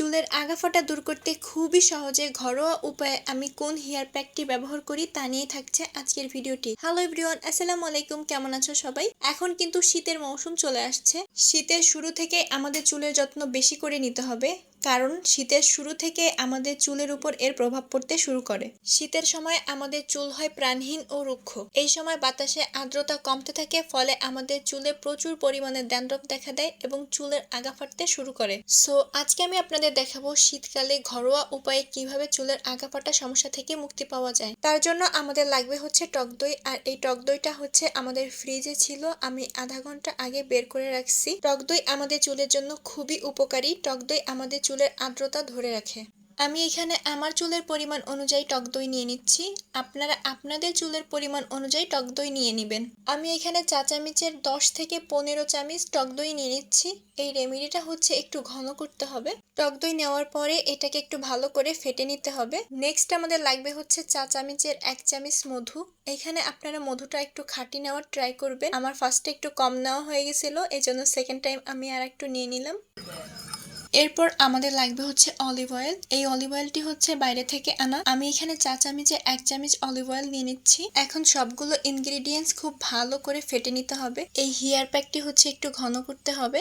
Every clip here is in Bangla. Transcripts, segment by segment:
চুলের আগাফাটা দূর করতে খুবই সহজে ঘরোয়া উপায়ে আমি কোন হেয়ার প্যাকটি ব্যবহার করি তা নিয়ে থাকছে আজকের ভিডিওটি। হ্যালো এভরিওয়ান, আসসালামু আলাইকুম, কেমন আছো সবাই? এখন কিন্তু শীতের মৌসুম চলে আসছে। শীতের শুরু থেকে আমাদের চুলের যত্ন বেশি করে নিতে হবে, কারণ শীতের শুরু থেকে আমাদের চুলের উপর এর প্রভাব পড়তে শুরু করে। শীতের সময় আমাদের চুল হয় প্রাণহীন ও রুক্ষ। এই সময় বাতাসে আর্দ্রতা কমতে থাকে, ফলে আমাদের চুলে প্রচুর পরিমাণে ড্যান্ড্রফ দেখা দেয় এবং চুলের আগা ফাটতে শুরু করে। সো, আজকে আমি আপনাদের দেখাবো শীতকালে ঘরোয়া উপায়ে কীভাবে চুলের আগা ফাটা সমস্যা থেকে মুক্তি পাওয়া যায়। তার জন্য আমাদের লাগবে হচ্ছে টক দই, আর এই টক দইটা হচ্ছে আমাদের ফ্রিজে ছিল, আমি আধা ঘণ্টা আগে বের করে রাখছি। টক দই আমাদের চুলের জন্য খুবই উপকারী, টক দই আমাদের চুলের আর্দ্রতা ধরে রাখে। আমি এখানে আমার চুলের পরিমাণ অনুযায়ী টক দই নিয়ে নিচ্ছি। আপনারা আপনাদের চুলের পরিমাণ অনুযায়ী টক দই নিয়ে নেবেন। আমি এখানে চা চামচের দশ থেকে পনেরো চামিচ টক দই নিয়ে নিচ্ছি। এই রেমেডিটা হচ্ছে একটু ঘন করতে হবে। টক দই নেওয়ার পরে এটাকে একটু ভালো করে ফেটে নিতে হবে। নেক্সট আমাদের লাগবে হচ্ছে চা চামচের এক চামিচ মধু। এখানে আপনারা মধুটা একটু খাঁটি নেওয়ার ট্রাই করবেন। আমার ফার্স্টে একটু কম নেওয়া হয়ে গেছিল এই জন্য সেকেন্ড টাইম আমি আর একটু নিয়ে নিলাম। এরপর আমাদের লাগবে হচ্ছে অলিভ অয়েল এই অলিভ অয়েলটি হচ্ছে বাইরে থেকে আনা। আমি এখানে চা চামচে এক চামিচ অলিভ অয়েল নিয়ে নিচ্ছি। এখন সবগুলো ইনগ্রিডিয়েন্টস খুব ভালো করে ফেটে নিতে হবে। এই হেয়ার প্যাকটি হচ্ছে একটু ঘন করতে হবে।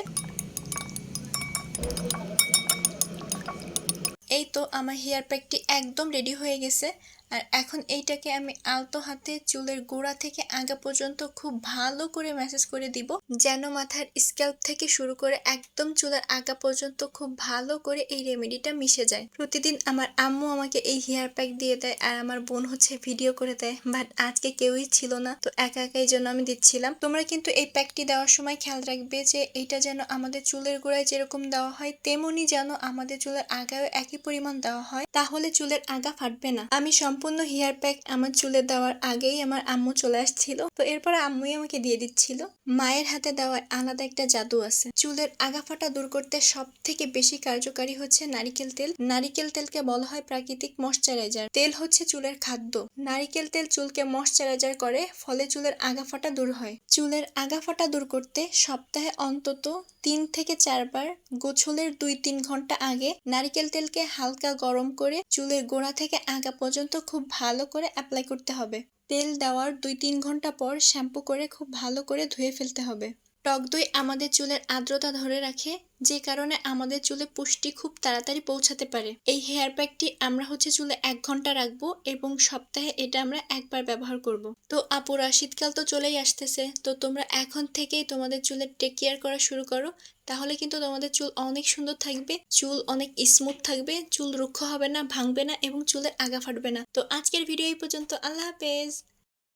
এই তো আমার হেয়ার প্যাকটি একদম রেডি হয়ে গেছে। আর এখন এইটাকে আমি আলতো হাতে চুলের গোড়া থেকে আগা পর্যন্ত খুব ভালো করে ম্যাসেজ করে দিব, যেন মাথার স্ক্যাল্প থেকে শুরু করে একদম চুলের আগা পর্যন্ত খুব ভালো করে এই রেমেডিটা মিশে যায়। প্রতিদিন আমার আম্মু আমাকে এই হেয়ার প্যাক দিয়ে দেয় আর আমার বোন হচ্ছে ভিডিও করে দেয়, বাট আজকে কেউই ছিল না, তো একা একাই জন্য আমি দিচ্ছিলাম। তোমরা কিন্তু এই প্যাকটি দেওয়ার সময় খেয়াল রাখবে যে এটা যেন আমাদের চুলের গোড়ায় যেরকম দেওয়া হয়, তেমনি যেন আমাদের চুলের আগায়ও একই পরিমাণ দেওয়া হয়, তাহলে চুলের আগা ফাটবে না। আমি সম্পূর্ণ হেয়ার প্যাক আমার চুলে দেওয়ার আগেই আমার আম্মু চলে আসছিল। তো এরপর আম্মুই আমাকে দিয়ে দিচ্ছিল। মায়ের হাতে দেওয়ার আলাদা একটা জাদু আছে। চুলের আগা ফাটা দূর করতে সব থেকে বেশি কার্যকারী হচ্ছে নারিকেল তেল। নারিকেল তেলকে বলা হয় প্রাকৃতিক ময়শ্চারাইজার। তেল হচ্ছে চুলের খাদ্য। নারিকেল তেল চুলকে ময়শ্চারাইজার করে, ফলে চুলের আগা ফাটা দূর হয়। চুলের আগা ফাটা দূর করতে সপ্তাহে অন্তত তিন থেকে চারবার গোছলের দুই তিন ঘণ্টা আগে নারিকেল তেলকে হালকা গরম করে চুলের গোড়া থেকে আগা পর্যন্ত খুব ভালো করে অ্যাপ্লাই করতে হবে। তেল দেওয়ার দুই তিন ঘণ্টা পর শ্যাম্পু করে খুব ভালো করে ধুয়ে ফেলতে হবে। টক দই আমাদের চুলের আর্দ্রতা ধরে রাখে, যে কারণে আমাদের চুলে পুষ্টি খুব তাড়াতাড়ি পৌঁছাতে পারে। এই হেয়ার প্যাকটি আমরা হচ্ছে চুলে এক ঘণ্টা রাখব এবং সপ্তাহে এটা আমরা একবার ব্যবহার করব। তো আপুরা, শীতকাল তো চলেই আসতেছে, তো তোমরা এখন থেকেই তোমাদের চুলের টেক কেয়ার করা শুরু করো। তাহলে কিন্তু তোমাদের চুল অনেক সুন্দর থাকবে, চুল অনেক স্মুথ থাকবে, চুল রুক্ষ হবে না, ভাঙবে না এবং চুলের আগা ফাটবে না। তো আজকের ভিডিও এই পর্যন্ত, আল্লাহ হাফেজ।